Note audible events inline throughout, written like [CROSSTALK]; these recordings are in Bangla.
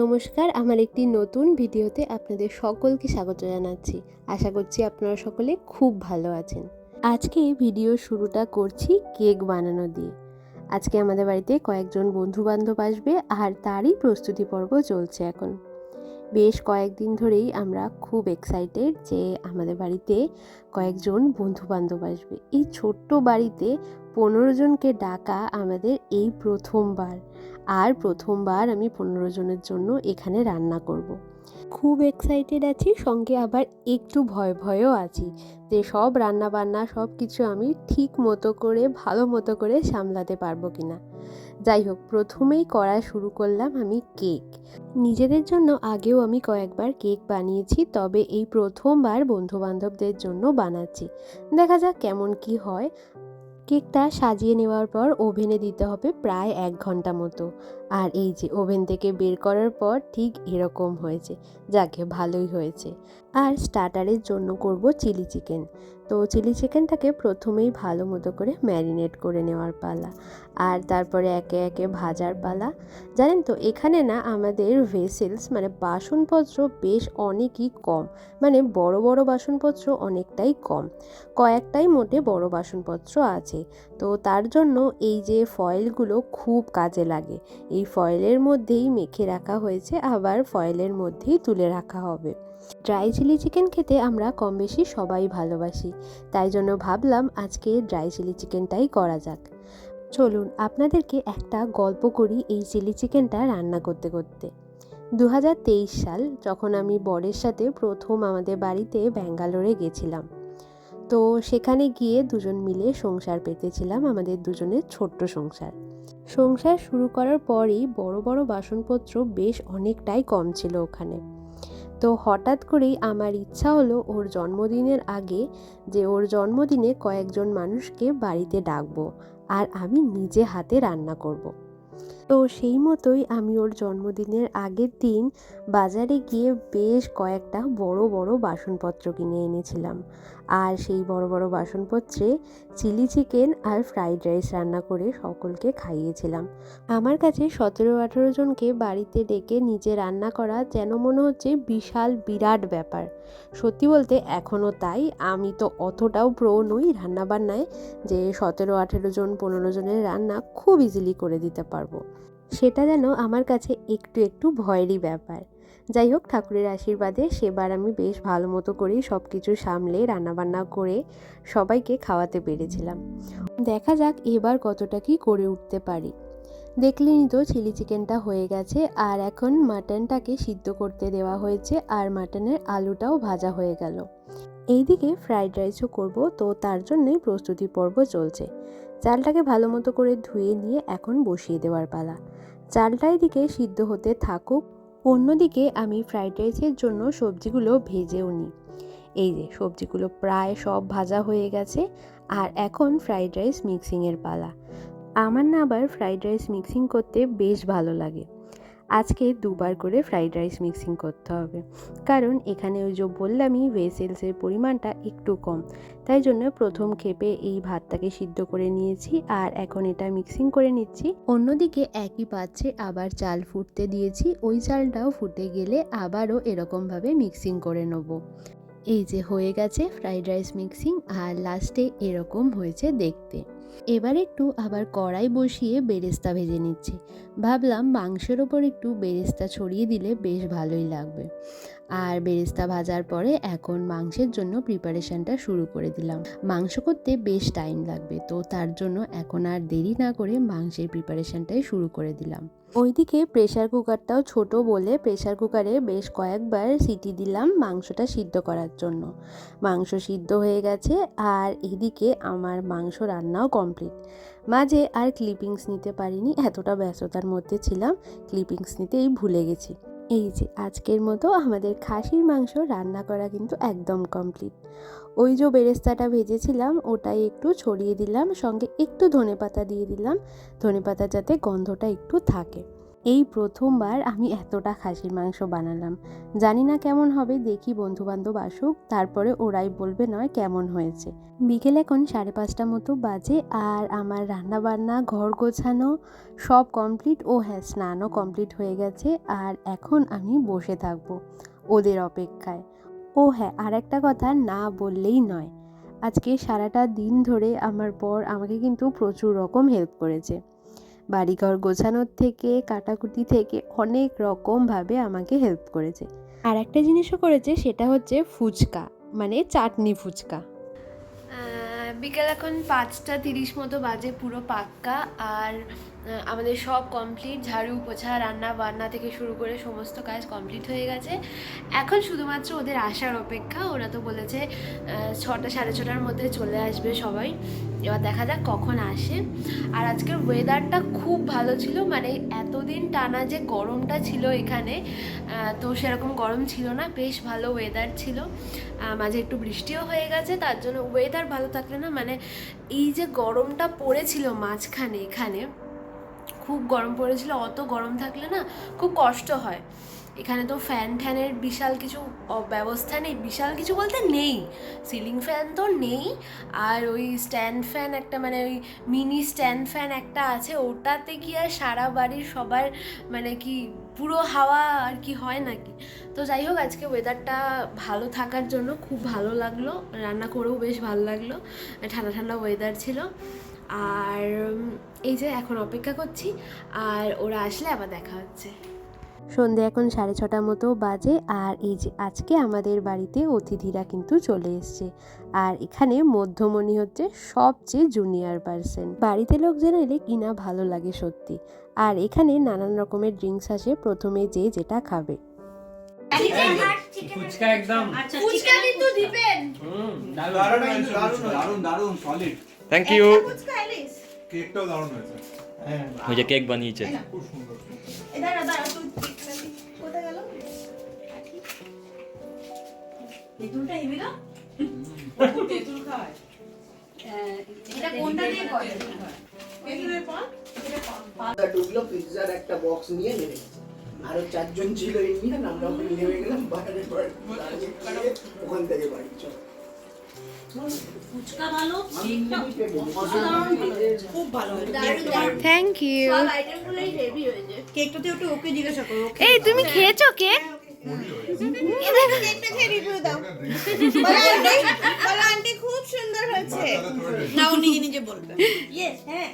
নমস্কার, আমার একটি নতুন ভিডিওতে আপনাদের সকলকে স্বাগত জানাচ্ছি। আশা করছি আপনারা সকলে খুব ভালো আছেন। আজকে ভিডিও শুরুটা করছি কেক বানানো দিয়ে। আজকে আমাদের বাড়িতে কয়েকজন বন্ধু বান্ধব আসবে আর তারই প্রস্তুতি পর্ব চলছে এখন। বেশ কয়েকদিন ধরেই আমরা খুব এক্সাইটেড যে আমাদের বাড়িতে কয়েকজন বন্ধু বান্ধব আসবে। এই ছোট্ট বাড়িতে পনেরো জনকে ডাকা আমাদের এই প্রথমবার। আর প্রথমবার আমি পনেরো জনের জন্য এখানে রান্না করব। খুব এক্সাইটেড আছি, সঙ্গে আবার একটু ভয় ভয়ও আছি যে সব রান্না বান্না সব কিছু আমি ঠিক মতো করে, ভালো মতো করে সামলাতে পারব কিনা। যাই হোক, প্রথমেই করা শুরু করলাম আমি কেক। নিজেদের জন্য আগেও আমি কয়েকবার কেক বানিয়েছি, তবে এই প্রথমবার বন্ধু বান্ধবদের জন্য বানাচ্ছি। দেখা যাক কেমন কি হয়। কেকটা সাজিয়ে নেওয়ার পর ওভেনে দিতে হবে প্রায় এক ঘণ্টা মতো। আর এই যে ওভেন থেকে বের করার পর ঠিক এরকম হয়েছে, যাকে ভালোই হয়েছে। আর স্টার্টারের জন্য করব চিলি চিকেন। তো চিলি চিকেনটাকে প্রথমেই ভালো মতো করে ম্যারিনেট করে নেওয়ার পালা, আর তারপরে একে একে ভাজার পালা। জানেন তো, এখানে না আমাদের ভেসেলস মানে বাসনপত্র বেশ অনেকই কম মানে বড় বড় বাসনপত্র অনেকটাই কম, কয়েকটাই মোটে বড় বাসনপত্র আছে। তো তার জন্য এই যে ফয়েলগুলো খুব কাজে লাগে, এই ফয়েলের মধ্যেই মেখে রাখা হয়েছে, আবার ফয়েলের মধ্যেই তুলে রাখা হবে। ড্রাই চিলি চিকেন খেতে আমরা কম বেশি সবাই ভালোবাসি। তাই জন্য ভাবলাম আজকে ড্রাই চিলি চিকেনটাই করা যাক। চলুন আপনাদেরকে একটা গল্প করি এই চিলি চিকেনটা রান্না করতে করতে। দু হাজার তেইশ সাল যখন আমি বরের সাথে প্রথম আমাদের বাড়িতে ব্যাঙ্গালোরে গেছিলাম। তো সেখানে গিয়ে দুজন মিলে সংসার পেতেছিলাম আমাদের দুজনের ছোট্ট সংসার। সংসার শুরু করার পরই বড় বড় বাসনপত্র বেশ অনেকটাই কম ছিল ওখানে। তো হঠাৎ করেই আমার ইচ্ছা হলো ওর জন্মদিনের আগে যে ওর জন্মদিনে কয়েকজন মানুষকে বাড়িতে ডাকবো আর আমি নিজে হাতে রান্না করব। তো সেই মতোই আমি ওর জন্মদিনের আগের দিন বাজারে গিয়ে বেশ কয়েকটা বড় বড় বাসনপত্র কিনে এনেছিলাম। আর সেই বড় বড় বাসনপত্রে চিলি চিকেন আর ফ্রাইড রাইস রান্না করে সকলকে খাইয়েছিলাম। আমার কাছে সতেরো, আঠেরো জনকে বাড়িতে ডেকে নিজে রান্না করা যেন মনে হচ্ছে বিশাল, বিরাট ব্যাপার। সত্যি বলতে এখনও তাই। আমি তো অতটাও প্রো নই রান্নাবান্নায় যে সতেরো, আঠেরো জন, পনেরো জনের রান্না খুব ইজিলি করে দিতে পারব। সেটা যেন আমার কাছে একটু একটু ভয়েরই ব্যাপার। যাই হোক, ঠাকুরের আশীর্বাদে সেবার আমি বেশ ভালো মতো করেই সব কিছু সামলে, রান্নাবান্না করে সবাইকে খাওয়াতে পেরেছিলাম। দেখা যাক এবার কতটা কি করে উঠতে পারি। দেখলেনই তো চিলি চিকেনটা হয়ে গেছে, আর এখন মাটনটাকে সিদ্ধ করতে দেওয়া হয়েছে, আর মাটনের আলুটাও ভাজা হয়ে গেল। এইদিকে ফ্রাইড রাইসও করব, তো তার জন্যই প্রস্তুতি পর্ব চলছে। চালটাকে ভালো মতো করে ধুয়ে নিয়ে এখন বসিয়ে দেওয়ার পালা। চালটা এদিকে সিদ্ধ হতে থাকুক, অন্যদিকে আমি ফ্রাইড রাইসের জন্য সবজিগুলো ভেজেও নিই। এই যে, সবজিগুলো প্রায় সব ভাজা হয়ে গেছে, আর এখন ফ্রাইড রাইস মিক্সিংয়ের পালা। আমার না আবার ফ্রাইড রাইস মিক্সিং করতে বেশ ভালো লাগে। আজকে দুবার করে ফ্রাইড রাইস মিক্সিং করতে হবে। কারণ এখানে ওই যে বললামই ভেসেলসের পরিমাণটা একটু কম। তাই জন্য প্রথম খেপে এই ভাতটাকে সিদ্ধ করে নিয়েছি আর এখন এটা মিক্সিং করে নিচ্ছি। অন্যদিকে একই পাত্রে আবার চাল ফুটতে দিয়েছি, ওই চালটাও ফুটে গেলে আবারও এরকমভাবে মিক্সিং করে নেব। এই যে হয়ে গেছে ফ্রাইড রাইস মিক্সিং আর লাস্টে এরকম হয়েছে দেখতে। এবার একটু আবার কড়াই বসিয়ে বেরেস্তা ভেজে নিচ্ছি। ভাবলাম মাংসের ওপর একটু বেরেস্তা ছড়িয়ে দিলে বেশ ভালোই লাগবে। আর বেরেস্তা ভাজার পরে এখন মাংসের জন্য প্রিপারেশনটা শুরু করে দিলাম। মাংস করতে বেশ টাইম লাগবে, তো তার জন্য এখন আর দেরি না করে মাংসের প্রিপারেশনটাই শুরু করে দিলাম। ওইদিকে প্রেশার কুকারটাও ছোট বলে প্রেশার কুকারে বেশ কয়েকবার সিটি দিলাম মাংসটা সিদ্ধ করার জন্য। মাংস সিদ্ধ হয়ে গেছে আর এদিকে আমার মাংস রান্নাও কমপ্লিট মাঝে আর ক্লিপিংস নিতে পারিনি, এতটা ব্যস্ততার মধ্যে ছিলাম ক্লিপিংস নিতেই ভুলে গেছি। এই যে আজকের মতো আমাদের খাসির মাংস রান্না করা কিন্তু একদম কমপ্লিট ওই যে বেরেস্তাটা ভেজেছিলাম, ওটাই একটু ছড়িয়ে দিলাম, সঙ্গে একটু ধনে পাতা দিয়ে দিলাম। ধনে পাতা যাতে গন্ধটা একটু থাকে। এই প্রথমবার আমি এতটা খাসির মাংস বানালাম। জানি না কেমন হবে, দেখি বন্ধুবান্ধব আসুক, তারপরে ওরাই বলবে নয় কেমন হয়েছে। বিকেল এখন সাড়ে পাঁচটা মতো বাজে আর আমার রান্না বান্না ঘর গোছানো সব কমপ্লিট। ও হ্যাঁ স্নানও কমপ্লিট হয়ে গেছে আর এখন আমি বসে থাকব ওদের অপেক্ষায়। ও হ্যাঁ আর একটা কথা না বললেই নয়। আজকে সারাটা দিন ধরে আমার পর আমাকে কিন্তু প্রচুর রকম হেল্প করেছে। বাড়িঘর গোছানোর থেকে, কাটাকুটি থেকে অনেক রকমভাবে আমাকে হেল্প করেছে। আর একটা জিনিসও করেছে, সেটা হচ্ছে ফুচকা মানে চাটনি ফুচকা। বিকেল এখন পাঁচটা তিরিশ মতো বাজে পুরো পাক্কা, আর আমাদের সব কমপ্লিট ঝাড়ু, পোছা, রান্না বান্না থেকে শুরু করে সমস্ত কাজ কমপ্লিট হয়ে গেছে। এখন শুধুমাত্র ওদের আসার অপেক্ষা, ওরা তো বলেছে ছটা সাড়ে ছটার মধ্যে চলে আসবে সবাই। এবার দেখা যাক কখন আসে। আর আজকের ওয়েদারটা খুব ভালো ছিল মানে এতদিন টানা যে গরমটা ছিল এখানে তো সেরকম গরম ছিল না, বেশ ভালো ওয়েদার ছিল। মাঝে একটু বৃষ্টিও হয়ে গেছে, তার জন্য ওয়েদার ভালো থাকলে না মানে এই যে গরমটা পড়েছিল মাঝখানে, এখানে, খুব গরম পড়েছিল, অত গরম থাকলে না খুব কষ্ট হয়। এখানে তো ফ্যান ট্যানের বিশাল কিছু ব্যবস্থা নেই, বিশাল কিছু বলতে নেই। সিলিং ফ্যান তো নেই, আর ওই স্ট্যান্ড ফ্যান একটা মানে ওই মিনি স্ট্যান্ড ফ্যান একটা আছে, ওটাতে কি আর সারা বাড়ির সবার মানে কি পুরো হাওয়া আর কি হয় নাকি? তো যাই হোক, আজকে ওয়েদারটা ভালো থাকার জন্য খুব ভালো লাগল। রান্না করেও বেশ ভালো লাগল। ঠান্ডা ঠান্ডা ওয়েদার ছিল। আর এই যে এখন অপেক্ষা করছি। আর ওরা আসলে আবার দেখা হচ্ছে। সন্ধে এখন সাড়ে ছটা মতো বাজে। আর এই যে আজকে আমাদের বাড়িতে অতিথিরা কিন্তু চলে এসছে। আর এখানে মধ্যমণি হচ্ছে সবচেয়ে জুনিয়র পার্সন বাড়িতে লোকজন এলে কিনা ভালো লাগে সত্যি। আর এখানে নানান রকমের ড্রিঙ্কস আসে। প্রথমে যে যেটা খাবে। ফুচকা একদম। ফুচকা কিন্তু দিবেন হুম দারুণ। দারুণ দারুণ সলিড থ্যাংক ইউ ফুচকা এলিস। কেকটাও দারুণ হয়েছে। হ্যাঁ ওই যে কেক বানিয়েছে। খুব সুন্দর। দাঁড়া দাঁড়া তুই কোথায় গেল? তেঁতুলটা হেবি না? তেঁতুল খায়। এটা কোনটা দিয়ে করে? তেঁতুলের পর ঢুকলো পিৎজার একটা বক্স নিয়ে গেছে আরও চারজন ছিল ইন্ডিয়ান আমরা ওখানে নেমে গেলাম বাইরে ওখান থেকে বাড়ি চল। এই তুমি খেয়েছো কেক খেয়ে দাও। বলো আন্টি খুব সুন্দর হয়েছে। না ও নিজে নিজে বলবে। হ্যাঁ।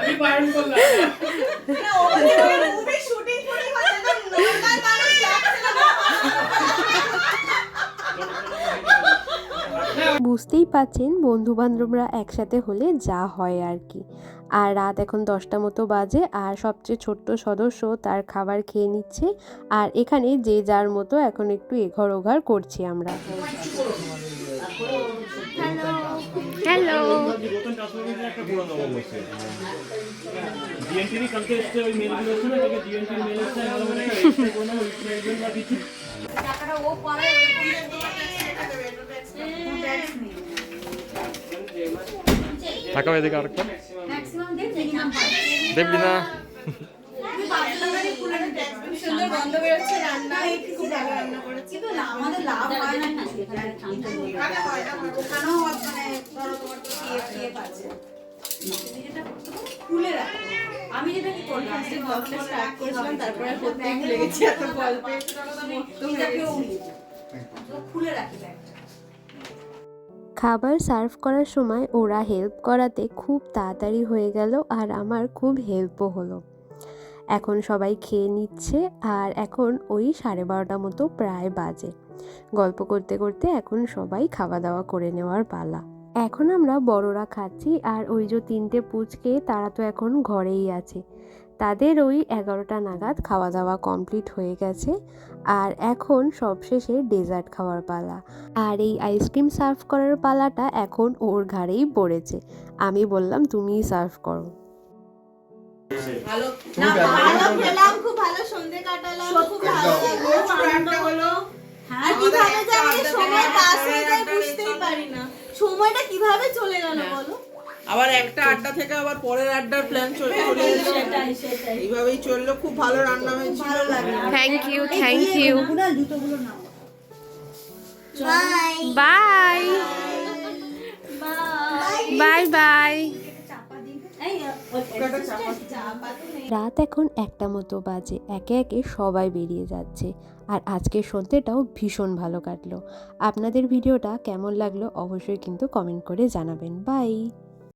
আমি বারণ করলাম না, ও যে movie shooting করে হচ্ছে, তো normal মানুষ লাগছে না। বুঝতেই পাচ্ছেন বন্ধু বান্ধবরা একসাথে হলে যা হয় আর কি। আর রাত এখন দশটা মতো বাজে আর সবচেয়ে ছোট্ট সদস্য তার খাবার খেয়ে নিচ্ছে আর এখানে যে যার মতো এখন একটু এঘর ওঘর করছি আমরা। হ্যালো। টাকাটা ও [LAUGHS] থাকা এদিকে আরেকটা? দেখবি না? মানে আমি যেটা কি করলাম তারপরে এত গল্পে। খুলে রাখি খাবার সার্ভ করার সময় ওরা হেল্প করাতে খুব তাড়াতাড়ি হয়ে গেল আর আমার খুব হেল্পও হলো। এখন সবাই খেয়ে নিচ্ছে আর এখন ওই সাড়ে বারোটা মতো প্রায় বাজে। গল্প করতে করতে এখন সবাই খাওয়া দাওয়া করে নেওয়ার পালা। এখন আমরা বড়রা খাচ্ছি আর ওই যে তিনটে পুচকে তারা তো এখন ঘরেই আছে। তাদের ওই এগারোটা নাগাদ খাওয়া দাওয়া কমপ্লিট হয়ে গেছে আর এখন সবশেষে ডেজার্ট খাওয়ার পালা। আর এই আইসক্রিম সার্ভ করার পালাটা এখন ওর ঘাড়েই পড়েছে। আমি বললাম তুমিই সার্ভ করো। খুব ভালো সন্ধে কাটালাম খুব ভালো হলো আর কি যে আমাদের সময় পাস হয়ে যায় বুঝতেই পারি পারি না। সময়টা কীভাবে চলে গেল বলো? আবার একটা আড্ডা থেকে আবার পরের আড্ডার প্ল্যান চলে সেটাই এইভাবেই চলল খুব ভালো রান্না হয়েছিল। Thank you thank you bye bye bye রাত এখন একটা মতো বাজে একে একে সবাই বেরিয়ে যাচ্ছে। আর আজকের সন্ধ্যেটাও ভীষণ ভালো কাটলো। আপনাদের ভিডিওটা কেমন লাগল অবশ্যই কিন্তু কমেন্ট করে জানাবেন। বাই